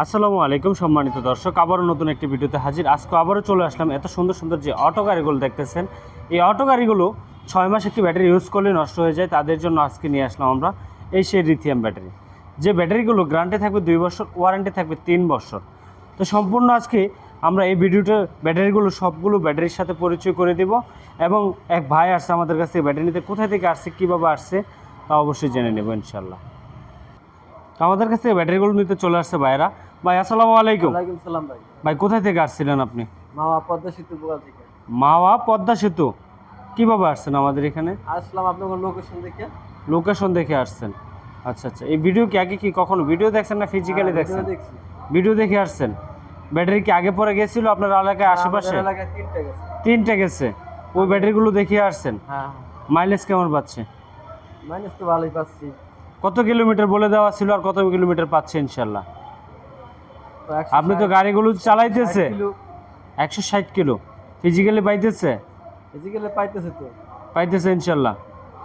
আসসালামু আলাইকুম সম্মানিত দর্শক, আবারও নতুন একটি ভিডিওতে হাজির। আজকে আবারও চলে আসলাম এত সুন্দর সুন্দর যে অটো গাড়িগুলো দেখতেছেন। এই অটো গাড়িগুলো ছয় মাস একটি ব্যাটারি ইউজ করলে নষ্ট হয়ে যায়, তাদের জন্য আজকে নিয়ে আসলাম আমরা এই সেই রিথিয়াম ব্যাটারি যে ব্যাটারিগুলো গ্রান্টে থাকবে দুই বছর ওয়ারেন্টি থাকবে তিন বছর। তো সম্পূর্ণ আজকে আমরা এই ভিডিওটা ব্যাটারিগুলো, সবগুলো ব্যাটারির সাথে পরিচয় করে দিব এবং এক ভাই আসছে আমাদের কাছ থেকে ব্যাটারি নিতে, কোথায় থেকে আসছে, কীভাবে আসছে তা অবশ্যই জেনে নেব ইনশাল্লাহ আমাদের কাছ থেকে ব্যাটারিগুলো নিতে চলে আসছে ভাইরা। ভাই আসসালামু আলাইকুম। ওয়ালাইকুম সালাম ভাই। ভাই কোথায় থেকে আসছিলেন আপনি? মামা পদ্মা সেতু থেকে। মাওয়া পদ্মা সেতু? কীভাবে আসছেন আমাদের এখানে? আসলাম আপনার লোকেশন দেখে। লোকেশন দেখে আসছেন। আচ্ছা আচ্ছা। এই ভিডিও কি আগে কি কখনো ভিডিও দেখছেন না ফিজিক্যালি হ্যাঁ, দেখছেন? ভিডিও দেখে আসছেন? ব্যাটারি কি আগে পরে গেছিল আপনার এলাকায় আশেপাশে? আমাদের এলাকায় তিনটা গেছে। তিনটে গেছে। ওই ব্যাটারিগুলো দেখে আসছেন? হ্যাঁ মাইলেজ কেমন পাচ্ছে? মাইলেজ তো ভালোই পাচ্ছি। কত কিলোমিটার বলে দেওয়া ছিল আর কত কিলোমিটার পাচ্ছে ইনশাল্লাহ আপনি তো গাড়িগুলো চালাইতেছে। একশো ষাট কিলো। ফিজিক্যালি পাইতেছে? ফিজিক্যালি পাইতেছে তো। পাইতেছে ইনশাল্লাহ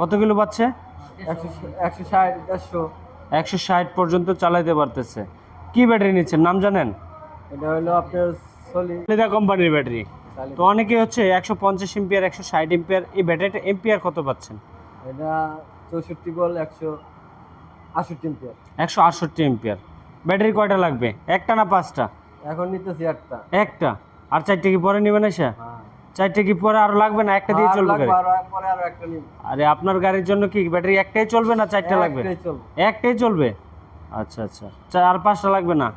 কত কিলো পাচ্ছে? একশো একশো ষাট দেড়শো। একশো ষাট পর্যন্ত চালাইতে পারতেছে। কি ব্যাটারি নিচ্ছেন? নাম জানেন? এটা হলো আপনার সলি লিদা কোম্পানির ব্যাটারি। তো অনেকে হচ্ছে একশো পঞ্চাশ এম্পিয়ার একশো ষাট এম্পিয়ার এই ব্যাটারিটা এম্পিয়ার কত পাচ্ছেন? এটা চৌষট্টি বল একশো আষট্টি এম্পিয়ার একশো আটষট্টি এম্পিয়ার ব্যাটারি কয়টা লাগবে? একটা না পাঁচটা? এখন নিতেছি একটা একটা। আর চারটে কি পরে নেবেন এসে? হ্যাঁ। চারটে কি পরে আরও লাগবে না? একটা দিয়ে চলবে আরও আপনার গাড়ির জন্য কি? ব্যাটারি একটাই চলবে না চারটে লাগবে? একটাই চলবে? আচ্ছা আচ্ছা। আর পাঁচটা লাগবে না?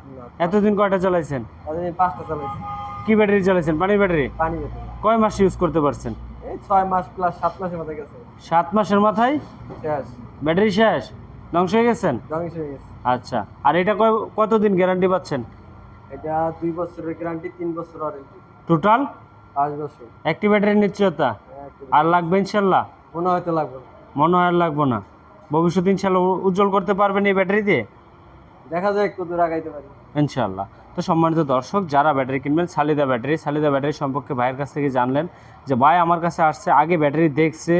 এতদিন কয়টা চালাইছেন? পাঁচটা চালাইছি। কি ব্যাটারি চালাইছেন? পানির ব্যাটারি? পানি কয় মাস ইউজ করতে পারছেন? এই ছয় মাস প্লাস সাত মাসের মধ্যে গেছে। সাত মাসের মাথায়? শেষ। ব্যাটারি শেষ? ধ্বংস হয়ে গেছেন? ধ্বংস হয়ে গেছে। আচ্ছা আর এটা কতদিন গ্যারান্টি পাচ্ছেন? এটা দুই বছরের গ্যারান্টি তিন বছর ওয়ারেন্টি টোটাল পাঁচ বছর। একটি ব্যাটারির নিশ্চয়তা? আর লাগবে ইনশাল্লাহ? মনে হয়তো লাগবে। মনে হয় লাগবো না। ভবিষ্যতে ইনশাল্লাহ উজ্জ্বল করতে পারবেন এই ব্যাটারি দিয়ে? দেখা যায় একটু দূর আগাইতে পারি। ইনশাল্লাহ। তো সম্মানিত দর্শক যারা ব্যাটারি কিনবেন সালিদা ব্যাটারি সালিদা ব্যাটারি সম্পর্কে ভাইয়ের কাছ থেকে জানলেন যে ভাই আমার কাছে আসছে আগে ব্যাটারি দেখছে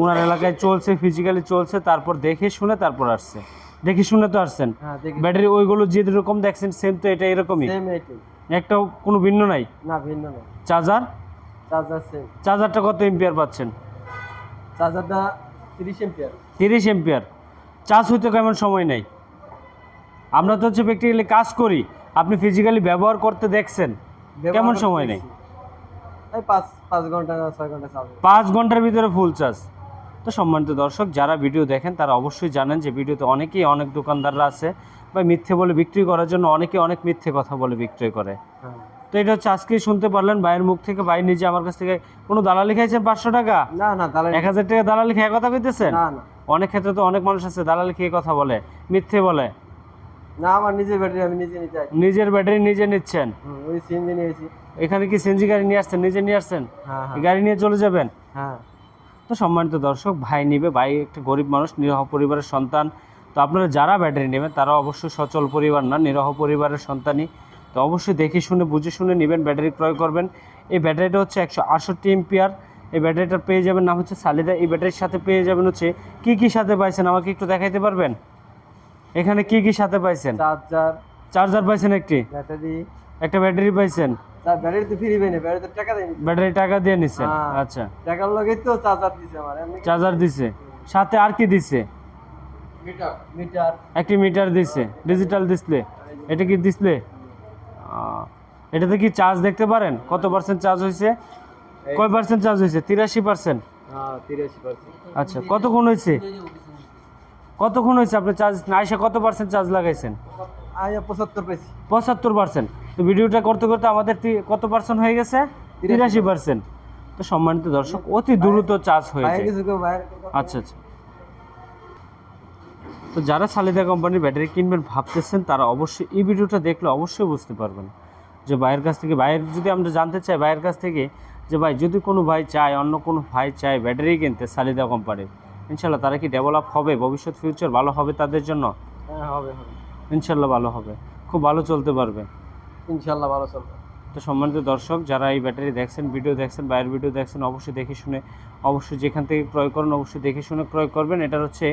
ওনার এলাকায় চলছে ফিজিক্যালি চলছে তারপর দেখে শুনে তারপর আসছে। দেখে শুনে তো আসছেন। হ্যাঁ ব্যাটারি ওইগুলো যে রকম দেখছেন সেম তো এটা এরকমই? সেম এইটাই একটা কোনো ভিন্ন নাই? না ভিন্ন না চার্জার? চার্জার সেম চার্জারটা কত এম্পিয়ার পাচ্ছেন? চার্জারটা তিরিশ এম্পিয়ার তিরিশ এম্পিয়ার চার্জ হইতে কেমন সময় নেই আমরা তো হচ্ছে প্র্যাকটিক্যালি কাজ করি আপনি ফিজিক্যালি ব্যবহার করতে দেখছেন কেমন সময় নেই এই পাঁচ ঘণ্টা ছয় ঘণ্টা পাঁচ ঘণ্টার ভিতরে ফুল চার্জ তো সম্মানিত দর্শক যারা ভিডিও দেখেন তারা অবশ্যই জানেন যে ভিডিওতে অনেকেই অনেক দোকানদাররা আছে বা মিথ্যে বলে বিক্রি করার জন্য অনেকে অনেক মিথ্যে কথা বলে বিক্রয় করে। হ্যাঁ। তো এটা হচ্ছে আজকেই শুনতে পারলেন ভাইয়ের মুখ থেকে ভাই নিজে আমার কাছ থেকে কোনো দালালি খাইছেন পাঁচশো টাকা? না না তাহলে এক হাজার টাকা দালালি খেয়ে কথা কইতেছেন? না না। অনেক ক্ষেত্রে তো অনেক মানুষ আছে দালালি খেয়ে কথা বলে মিথ্যে বলে। না আমার নিজের ব্যাটারি আমি নিজে নিতে নিজের ব্যাটারি নিজে নিচ্ছেন? ওই সিএনজি নিয়েছি এখানে কি সেনজি গাড়ি নিয়ে আসছেন নিজে নিয়ে আসছেন? হ্যাঁ হ্যাঁ। গাড়ি নিয়ে চলে যাবেন? হ্যাঁ। তো সম্মানিত দর্শক ভাই নিবে ভাই একটা গরিব মানুষ নিরহ পরিবারের সন্তান। তো আপনারা যারা ব্যাটারি নেবেন তারা অবশ্যই সচল পরিবার না নিরহ পরিবারের সন্তানই। তো অবশ্যই দেখে শুনে বুঝে শুনে নেবেন ব্যাটারি ক্রয় করবেন। এই ব্যাটারিটা হচ্ছে একশো আটষট্টি এমপিআর এই ব্যাটারিটা পেয়ে যাবেন নাম হচ্ছে সালিদা। এই ব্যাটারির সাথে পেয়ে যাবেন হচ্ছে কী কী সাথে পাইছেন? আমাকে একটু দেখাইতে পারবেন? এখানে কি কি সাথে পাইছেন? চার্জার। চার্জার পাইছেন একটি? ব্যাটারি একটা ব্যাটারি পাইছেন? ব্যাটারি তো ফ্রি পেয়ে ব্যাটারি টাকা ব্যাটারি টাকা দিয়ে হ্যাঁ। আচ্ছা। টাকার লগে তো চার্জার দিছে আমার চার্জার দিছে? সাথে আর কি দিছে? মিটার মিটার একটি মিটার দিছে। ডিজিটাল ডিসপ্লে এটা কি ডিসপ্লে এটাতে কি চার্জ দেখতে পারেন? কত পার্সেন্ট চার্জ হয়েছে কয় পার্সেন্ট চার্জ হয়েছে তিরাশি পার্সেন্ট হ্যাঁ আচ্ছা কতক্ষণ হয়েছে কতক্ষণ হয়েছে আপনি চার্জ কত পার্সেন্ট চার্জ লাগাইছেন? পঁচাত্তর পঁচাত্তর পার্সেন্ট তো ভিডিওটা করতে করতে আমাদের কত পার্সেন্ট হয়ে গেছে? তিরাশি পার্সেন্ট তো সম্মানিত দর্শক অতি দ্রুত চার্জ হয়ে আচ্ছা আচ্ছা। তো যারা সালিদা কোম্পানির ব্যাটারি কিনবেন ভাবতেছেন তারা অবশ্যই এই ভিডিওটা দেখলে অবশ্যই বুঝতে পারবেন যে ভাইয়ের কাছ থেকে ভাইয়ের যদি আমরা জানতে চাই ভাইয়ের কাছ থেকে যে ভাই যদি কোনো ভাই চায় অন্য কোনো ভাই চায় ব্যাটারি কিনতে সালিদা কোম্পানির ইনশাল্লাহ তারা কি ডেভেলপ হবে? ভবিষ্যৎ ফিউচার ভালো হবে তাদের জন্য? হ্যাঁ হবে হবে। ইনশাল্লাহ ভালো হবে। খুব ভালো চলতে পারবে। ইনশাল্লাহ ভালো চলবে। তো সম্মানিত দর্শক, যারা এই ব্যাটারি দেখছেন, ভিডিও দেখছেন, বাইরের ভিডিও দেখছেন, অবশ্যই দেখে শুনে, অবশ্যই যেখান থেকে ক্রয় করেন, অবশ্যই দেখে শুনে ক্রয় করবেন। এটার হচ্ছে,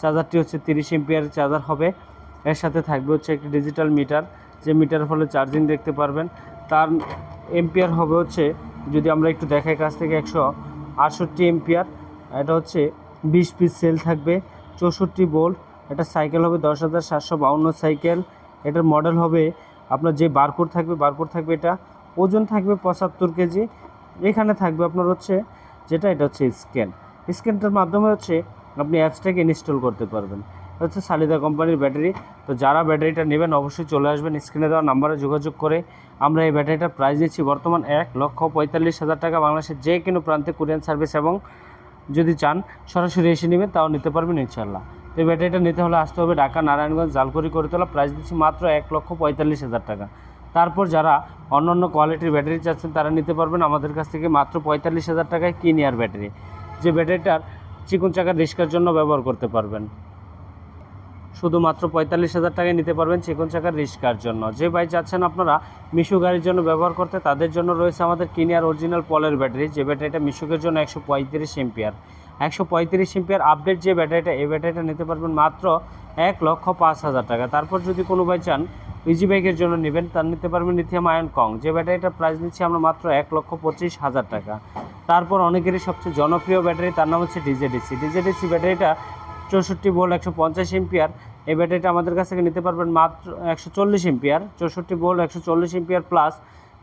চার্জারটি হচ্ছে তিরিশ এমপিয়ার চার্জার হবে। এর সাথে থাকবে হচ্ছে একটি ডিজিটাল মিটার যে মিটার ফলে চার্জিং দেখতে পারবেন। তার এম্পিয়ার হবে হচ্ছে, যদি আমরা একটু দেখাই কাছ থেকে, একশো আটষট্টি এম্পিয়ার এটা হচ্ছে বিশ পিস সেল থাকবে, চৌষট্টি বোল্ট। এটা সাইকেল হবে দশ হাজার সাতশো বাউন্ন সাইকেল। এটার মডেল হবে আপনার যে বারকোড থাকবে বারকোড থাকবে এটা, ওজন থাকবে পঁচাত্তর কেজি। এখানে থাকবে আপনার হচ্ছে, যেটা এটা হচ্ছে স্ক্যান স্ক্যানটার মাধ্যমে হচ্ছে আপনি অ্যাপসটাকে ইনস্টল করতে পারবেন। হচ্ছে সালিদা কোম্পানির ব্যাটারি তো যারা ব্যাটারিটা নেবেন, অবশ্যই চলে আসবেন। স্ক্রিনে দেওয়া নাম্বারে যোগাযোগ করে আমরা এই ব্যাটারিটার প্রাইস দিচ্ছি। বর্তমান এক লক্ষ পঁয়তাল্লিশ হাজার টাকা বাংলাদেশের যে কোনো প্রান্তে কোরিয়ান সার্ভিস এবং যদি চান, সরাসরি এসে নেবেন, তাও নিতে পারবেন ইনশাল্লাহ এই ব্যাটারিটা নিতে হলে আসতে হবে ঢাকা, নারায়ণগঞ্জ, জালকুড়ি করে তোলা প্রাইস দিচ্ছি মাত্র এক লক্ষ পঁয়তাল্লিশ হাজার টাকা। তারপর যারা অন্য অন্য কোয়ালিটির ব্যাটারি চাচ্ছেন, তারা নিতে পারবেন আমাদের কাছ থেকে মাত্র পঁয়তাল্লিশ হাজার টাকায় কিনিয়ার ব্যাটারি। যে ব্যাটারিটার চিকন চাকার রিস্কার জন্য ব্যবহার করতে পারবেন। শুধুমাত্র পঁয়তাল্লিশ হাজার টাকায় নিতে পারবেন চিকন চাকার রিস্কার জন্য। যে ভাই চাচ্ছেন আপনারা মিশু গাড়ির জন্য ব্যবহার করতে, তাদের জন্য রয়েছে আমাদের কিনিয়ার অরিজিনাল পলের ব্যাটারি। যে ব্যাটারিটা মিশুকের জন্য একশো পঁয়ত্রিশ এম্পিয়ার। একশো পঁয়ত্রিশ এম্পিয়ার আপডেট যে ব্যাটারিটা, এই ব্যাটারিটা নিতে পারবেন মাত্র এক লক্ষ পাঁচ হাজার টাকা। তারপর যদি কোনো ভাই চান ইজি বাইকের জন্য নেবেন, তার নিতে পারবেন লিথিয়াম আয়ন কং যে ব্যাটারিটার প্রাইস নিচ্ছি আমরা মাত্র এক লক্ষ পঁচিশ হাজার টাকা। তারপর অনেকেরই সবচেয়ে জনপ্রিয় ব্যাটারি, তার নাম হচ্ছে ডিজেডিসি ডিজেডিসি ব্যাটারিটা চৌষট্টি ভোল্ট, একশো পঞ্চাশ এম্পিয়ার এই ব্যাটারিটা আমাদের কাছ থেকে নিতে পারবেন মাত্র একশো চল্লিশ এম্পিয়ার চৌষট্টি ভোল্ট, একশো চল্লিশ এম্পিয়ার প্লাস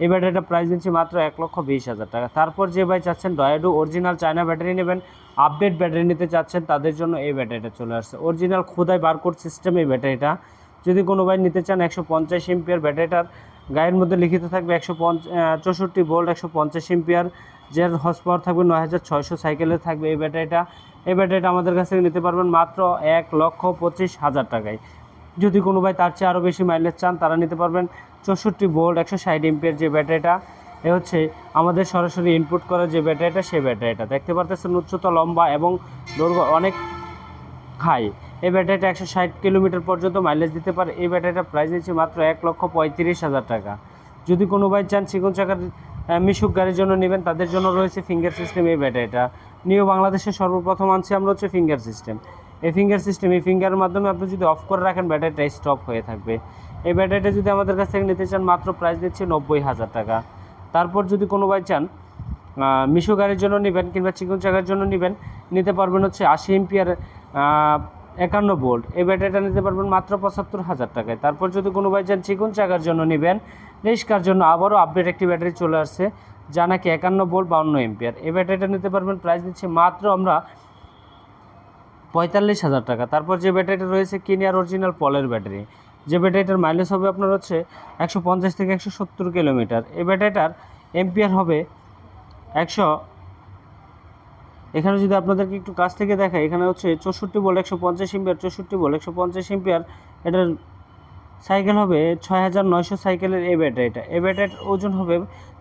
এই ব্যাটারিটা প্রাইস দিচ্ছি মাত্র এক লক্ষ বিশ হাজার টাকা। তারপর যে ভাই চাচ্ছেন ডয়াডু অরিজিনাল চায়না ব্যাটারি নেবেন আপডেট ব্যাটারি নিতে চাচ্ছেন, তাদের জন্য এই ব্যাটারিটা চলে আসছে। অরিজিনাল খোদাই বারকোড সিস্টেম এই ব্যাটারিটা। যদি কোনো ভাই নিতে চান একশো পঞ্চাশ এম্পিয়ার ব্যাটারিটার, গায়ের মধ্যে লিখিত থাকবে একশো চৌষট্টি ভোল্ট, একশো পঞ্চাশ এম্পিয়ার, যার হর্স পাওয়ার থাকবে নয় হাজার ছয়শো সাইকেলের থাকবে এই ব্যাটারিটা। এই ব্যাটারিটা আমাদের কাছ থেকে নিতে পারবেন মাত্র এক লক্ষ পঁচিশ হাজার টাকায়। যদি কোনো ভাই তার চেয়ে আরও বেশি মাইলেজ চান, তারা নিতে পারবেন চৌষট্টি ভোল্ট একশো ষাট এম্পিয়ার যে ব্যাটারিটা। এ হচ্ছে আমাদের সরাসরি ইনপুট করা যে ব্যাটারিটা, সেই ব্যাটারিটা। দেখতে পারতেছেন উচ্চতা লম্বা এবং দৈর্ঘ্য অনেক হাই এই ব্যাটারিটা একশো ষাট কিলোমিটার পর্যন্ত মাইলেজ দিতে পারে। এই ব্যাটারিটা প্রাইস দিচ্ছি মাত্র এক লক্ষ পঁয়ত্রিশ হাজার টাকা। যদি কোনো ভাই চান চিকন চাকার মিশুক গাড়ির জন্য নেবেন, তাদের জন্য রয়েছে ফিঙ্গার সিস্টেম এই ব্যাটারিটা। নিউ বাংলাদেশে সর্বপ্রথম আনছি আমরা হচ্ছে ফিঙ্গার সিস্টেম এই ফিঙ্গার সিস্টেম এই ফিঙ্গারের মাধ্যমে আপনি যদি অফ করে রাখেন ব্যাটারিটা স্টপ হয়ে থাকবে। এই ব্যাটারিটা যদি আমাদের কাছ থেকে নিতে চান, মাত্র প্রাইস দিচ্ছে নব্বই হাজার টাকা। তারপর যদি কোনো বাই চান মিশো গাড়ির জন্য নেবেন কিংবা চিকন চাকার জন্য নেবেন, নিতে পারবেন হচ্ছে আশি এম্পিয়ার একান্ন ভোল্ট এই ব্যাটারিটা নিতে পারবেন মাত্র পঁচাত্তর হাজার টাকায়। তারপর যদি কোনো ভাই চান চিকন চাকার জন্য নেবেন, রিস্কার জন্য আবারও আপডেট একটি ব্যাটারি চলে আসছে, যা নাকি একান্ন ভোল্ট বাউন্ন এম্পিয়ার এই ব্যাটারিটা নিতে পারবেন প্রাইস দিচ্ছে মাত্র আমরা পঁয়তাল্লিশ হাজার টাকা। তারপর যে ব্যাটারিটা রয়েছে কিনিয়ার অরিজিনাল পলের ব্যাটারি। যে ব্যাটারিটার মাইলেজ হবে আপনার হচ্ছে একশো পঞ্চাশ থেকে একশো সত্তর কিলোমিটার। এই ব্যাটারিটার এম্পিয়ার হবে একশো এখানে যদি আপনাদেরকে একটু কাছ থেকে দেখাই, এখানে হচ্ছে চৌষট্টি বল একশো পঞ্চাশ এম্পিয়ার চৌষট্টি বল একশো পঞ্চাশ এম্পিয়ার এটার সাইকেল হবে ছয় হাজার নয়শো সাইকেলের এ ব্যাটারিটা। এ ব্যাটারির ওজন হবে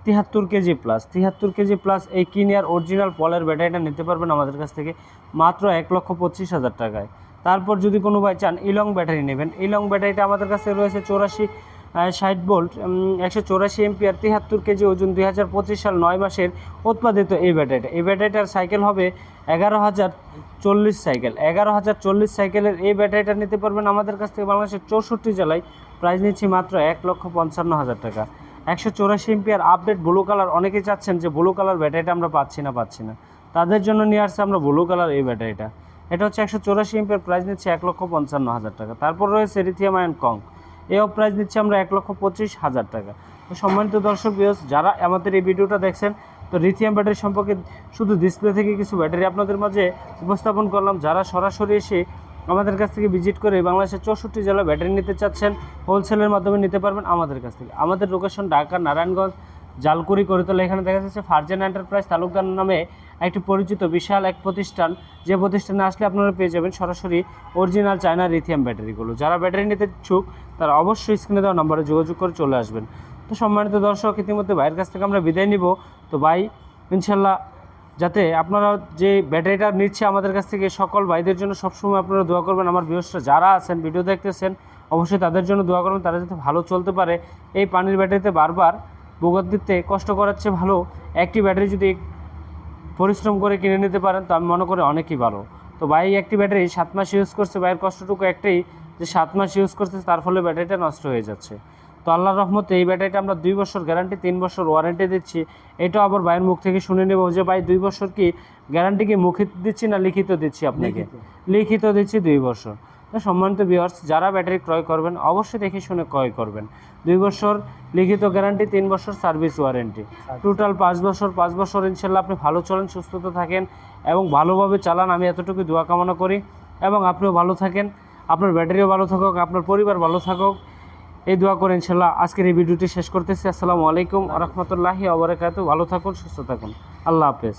তিয়াত্তর কেজি প্লাস তিয়াত্তর কেজি প্লাস এই কিনিয়ার অরিজিনাল পলের ব্যাটারিটা নিতে পারবেন আমাদের কাছ থেকে মাত্র এক লক্ষ পঁচিশ হাজার টাকায়। তারপর যদি কোনো ভাই চান, ইলং ব্যাটারি নেবেন। ইলং ব্যাটারিটা আমাদের কাছে রয়েছে চৌরাশি ষাট ভোল্ট একশো চৌরাশি এমপিআর তিয়াত্তর কেজি ওজন, দুই হাজার পঁচিশ সাল নয় মাসের উৎপাদিত এই ব্যাটারিটা। এই ব্যাটারিটার সাইকেল হবে এগারো হাজার চল্লিশ সাইকেল এগারো হাজার চল্লিশ সাইকেলের এই ব্যাটারিটা নিতে পারবেন আমাদের কাছ থেকে বাংলাদেশের চৌষট্টি জেলায়। প্রাইস নিচ্ছি মাত্র এক লক্ষ পঞ্চান্ন হাজার টাকা। একশো চৌরাশি এমপিআর আপডেট ব্লু কালার অনেকেই চাচ্ছেন যে ব্লু কালার ব্যাটারিটা আমরা পাচ্ছি না পাচ্ছি না। তাদের জন্য নিয়ে আসছে আমরা ব্লু কালার এই ব্যাটারিটা। এটা হচ্ছে একশো চৌরাশি এমপিআর প্রাইস নিচ্ছে এক লক্ষ পঞ্চান্ন হাজার টাকা। তারপর রয়েছে রিথিয়াম আয়ন কং এও প্রাইস দিচ্ছি আমরা এক লক্ষ পঁচিশ হাজার টাকা। তো সম্মানিত দর্শক বিয়স যারা আমাদের এই ভিডিওটা দেখছেন, তো লিথিয়াম ব্যাটারি সম্পর্কে শুধু ডিসপ্লে থেকে কিছু ব্যাটারি আপনাদের মাঝে উপস্থাপন করলাম। যারা সরাসরি এসে আমাদের কাছ থেকে ভিজিট করে বাংলাদেশের চৌষট্টি জেলা ব্যাটারি নিতে চাচ্ছেন হোলসেলের মাধ্যমে নিতে পারবেন আমাদের কাছ থেকে। আমাদের লোকেশন ঢাকা, নারায়ণগঞ্জ, জালকুড়ি, করিতলা, এখানে দেখা যাচ্ছে ফার্জেন এন্টারপ্রাইজ তালুকদার নামে একটি পরিচিত বিশাল এক প্রতিষ্ঠান। যে প্রতিষ্ঠানে আসলে আপনারা পেয়ে যাবেন সরাসরি অরিজিনাল চায়না লিথিয়াম ব্যাটারিগুলো যারা ব্যাটারি নিতে ইচ্ছুক, তারা অবশ্যই স্ক্রিনে দেওয়া নম্বরে যোগাযোগ করে চলে আসবেন। তো সম্মানিত দর্শক, ইতিমধ্যে ভাইয়ের কাছ থেকে আমরা বিদায় নিব। তো ভাই ইনশাল্লাহ যাতে আপনারা যে ব্যাটারিটা নিচ্ছে আমাদের কাছ থেকে, সকল ভাইদের জন্য সবসময় আপনারা দোয়া করবেন। আমার বিহসরা যারা আছেন ভিডিও দেখতেছেন, অবশ্যই তাদের জন্য দোয়া করবেন। তারা যাতে ভালো চলতে পারে। এই পানির ব্যাটারিতে বারবার ভোগাত দিতে কষ্ট করার চেয়ে ভালো। একটি ব্যাটারি যদি পরিশ্রম করে কিনে নিতে পারেন তো আমি মনে করি অনেকই ভালো। তো ভাই একটি ব্যাটারি সাত মাস ইউজ করছে ভাইয়ের কষ্টটুকু একটাই যে সাত মাস ইউজ করছে তার ফলে ব্যাটারিটা নষ্ট হয়ে যাচ্ছে। তো আল্লাহর রহমতে এই ব্যাটারিটা আমরা দুই বছর গ্যারান্টি তিন বছর ওয়ারেন্টি দিচ্ছি। এটাও আবার ভাইয়ের মুখ থেকে শুনে নেব যে ভাই দুই বছর কি গ্যারান্টি কি মুখে দিচ্ছি না লিখিত দিচ্ছি আপনাকে? লিখিত। দিচ্ছি দুই বছর। সম্মানিত ভিউয়ার্স যারা ব্যাটারি ক্রয় করবেন অবশ্যই দেখে শুনে ক্রয় করবেন। দুই বছর লিখিত গ্যারান্টি তিন বছর সার্ভিস ওয়ারেন্টি টোটাল পাঁচ বছর পাঁচ বছর ইনশাল্লাহ আপনি ভালো চলেন সুস্থতা থাকেন এবং ভালোভাবে চালান। আমি এতটুকু দোয়া কামনা করি এবং আপনিও ভালো থাকেন আপনার ব্যাটারিও ভালো থাকুক আপনার পরিবার ভালো থাকুক। এই দোয়া করে ইনশাল্লাহ আজকের এই ভিডিওটি শেষ করতেছি। আসসালামু আলাইকুম রহমতুল্লাহি আবরাকাতু ভালো থাকুন সুস্থ থাকুন। আল্লাহ হাফেজ।